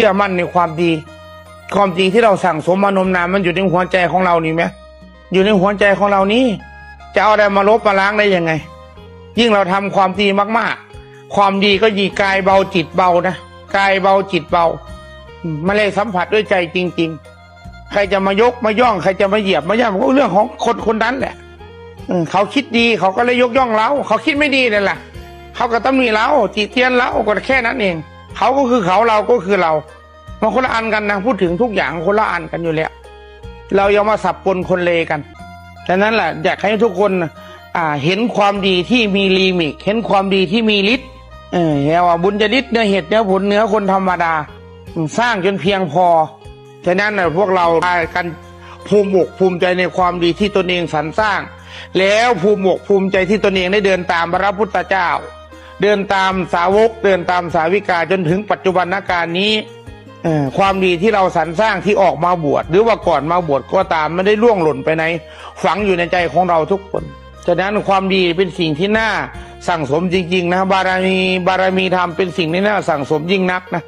ชื่อมั่นในความดี ความดีที่เราสั่งสมมานมนานมันอยู่ในหัวใจของเรานี่ไหมอยู่ในหัวใจของเรานี่จะเอาอะไรมาลบมาล้างได้ยังไง ยิ่งเราทำความดีมากๆ ความดีก็ยีกายเบาจิตเบานะกายเบาจิตเบาอืมมันเลยสัมผัสด้วยใจจริง ๆ ใครจะมายกมาย่องใครจะมาเหยียบมาย่ำก็เรื่องของคนคนนั้นแหละเขาคิดดีเขาก็เลยยกย่องเรา เขาคิดไม่ดีนั่นแหละเขาก็ต้องมีเราจีเตียนเราก็แค่นั้นเอง เขาก็คือเขาเราก็คือเรามันคนละอันกันนะพูดถึงทุกอย่างคนละอันกันอยู่แล้ว เรายังมาสับปนคนเลกันฉะนั้นแหละอยากให้ทุกคนอ่าเห็นความดีที่มีลิมิตเห็นความดีที่มีฤทธิ์เออเรียกว่าบุญจะฤทธิ์เนื้อเหตุเนื้อผลเนื้อคนธรรมดา สร้างจนเพียงพอฉะนั้นน่ะพวกเราพากันภูมิอกภูมิใจในความดีที่ตนเองสรรสร้าง แล้วภูมิอกภูมิใจที่ตนเองได้เดินตามพระพุทธเจ้า เดินตามสาวก เดินตามสาวิกาจนถึงปัจจุบันการนี้ความดีที่เราสรรสร้างที่ออกมาบวชหรือว่าก่อนมาบวชก็ตามไม่ได้ล่วงหล่นไปไหนฝังอยู่ในใจของเราทุกคน ฉะนั้นความดีเป็นสิ่งที่น่าสั่งสมจริง ๆ นะ บารมีบารมีธรรมเป็นสิ่งที่น่าสั่งสมยิ่งนักนะ